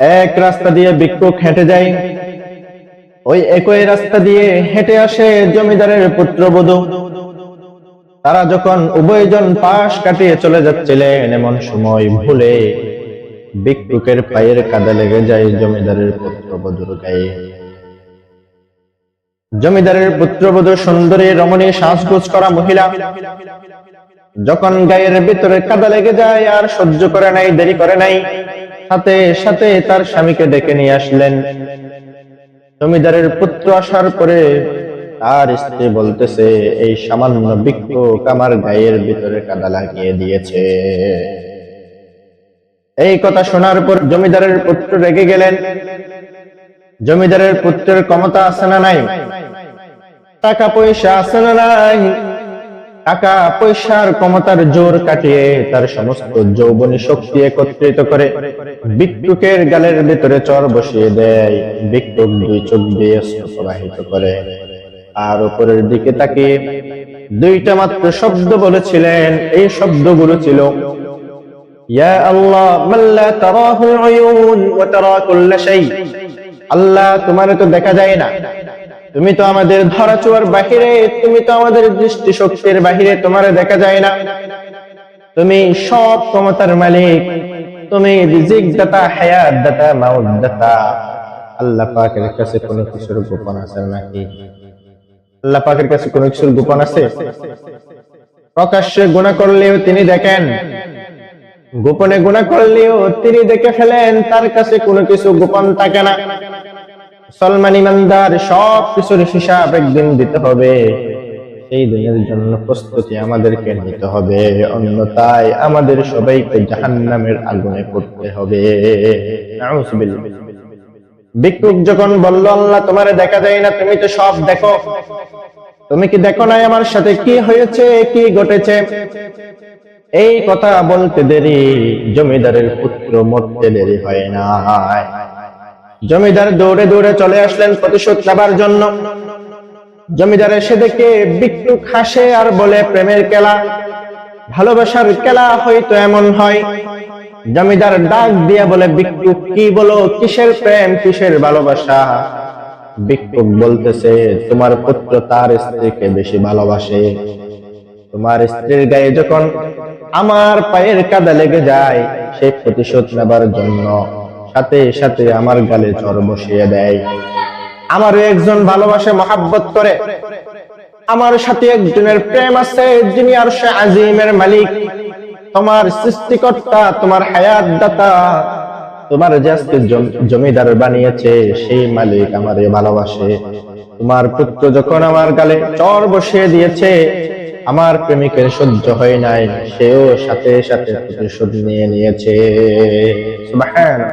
এক রাস্তা দিয়ে ভিক্ষুক হেঁটে যায়। ওই একই রাস্তা দিয়ে হেঁটে আসে জমিদারের পুত্রবধূ। তারা যখন উভয়জন পাশ কাটিয়ে চলে যাচ্ছিলেন, এমন সময় ভুলে ভিক্ষুকের পায়ের কাদা লেগে যায় জমিদারের পুত্রবধূর গায়ে। জমিদারের পুত্রবধূ সুন্দরী, রমণী, সাজগোজ করা মহিলা, যখন গায়ের ভিতরে কাদা লেগে যায় আর সহ্য করে নাই, দেরি করে নাই সাথে সাথে তার স্বামীকে ডেকে নিয়ে আসলেন। জমিদারের পুত্র আসার পরে তার স্ত্রী বলতেছে, এই সামান্য ভিক্ষুক আমার গায়ের ভিতরে কাদা লাগিয়ে দিয়েছে। এই কথা শোনার পর জমিদারের পুত্র রেগে গেলেন। জমিদারের পুত্রের ক্ষমতা আছে না নাই? টাকা পয়সা আছে না নাই? টাকা পয়সার ক্ষমতার জোর কাটিয়ে তার সমস্ত যৌবনী শক্তি একত্রিত করে ভিক্ষুকের গালের ভিতরে চর বসিয়ে দেয়। ভিক্ষুক দুই চোখ দিয়ে প্রবাহিত করে। আর উপরের দিকে তাকিয়ে দুইটা মাত্র শব্দ বলেছিলেন। এই শব্দগুলো ছিল, ইয়া আল্লাহ মাল্লা তারাহুল উয়ুন ওয়া তারা কুল্ল শাই আল্লাহ, তোমার তো দেখা যায় না। তুমি তো আমাদের ধরাচুয়ার বাহিরে, তুমি তো আমাদের দৃষ্টি শক্তির বাহিরে, তোমার দেখা যায় না। তুমি সব ক্ষমতার মালিক, তুমি রিজিক দাতা হায়াত দাতা মাউত দাতা আল্লাহ পাকের কাছে কোনো কিছুর গোপন আছে নাকি? আল্লাহ পাকের কাছে কোনো কিছুর গোপন আছে? প্রকাশ্যে গুণা করলেও তিনি দেখেন। গোপনে গুণা করলেও তিনি দেখে ফেলেন, তার কাছে কোনো কিছু গোপন থাকে না। সলমান ইমানদার সব কিছুর হিসাব একদিন দিতে হবে। সেই দিনের জন্য প্রস্তুতি আমাদেরকে নিতে হবে। অন্যথায় আমাদের সবাইকে জাহান্নামের আগুনে পড়তে হবে। ভিক্ষুক যখন বলল, আল্লাহ তোমারে দেখা যায় না, তুমি তো সব দেখো। তুমি কি দেখো নাই আমার সাথে? কি হয়েছে? কি ঘটেছে? এই কথা বলতে দেরি, জমিদারের পুত্র মরতে দেরি হয় না জমিদার দৌড়ে দৌড়ে চলে আসলেন প্রতিশোধ নেবার জন্য। জমিদার এসে দেখে ভিক্ষুক হাসে আর বলে, প্রেমের খেলা ভালোবাসার খেলা হয়তো এমন হয়। জমিদার ডাক দিয়া বলে ভিক্ষুক কি বলো? কিসের প্রেম, কিসের ভালোবাসা? ভিক্ষুক বলতেছে, তোমার পুত্র তার স্ত্রীকে বেশি ভালোবাসে। তোমার স্ত্রীর গায়ে যখন আমার পায়ের কাদা লেগে যায় সেই প্রতিশোধ নেবার জন্য সাথে সাথে আমার গালে চর বসিয়ে দেয়। আমারও একজন ভালোবাসে, মহাব্বত করে। আমার সাথে একজনের প্রেম আছে, যিনি আর সে আজিমের মালিক। তোমার সৃষ্টিকর্তা, তোমার হায়াত দাতা তোমার যে আজকে জমিদার বানিয়েছে, সেই মালিক আমারে ভালোবাসে। তোমার পুত্র যখন আমার গালে চর বসিয়ে দিয়েছে, আমার প্রেমিকের সহ্য হয় নাই, সেও সাথে সাথে প্রতিশোধ নিয়ে নিয়েছে।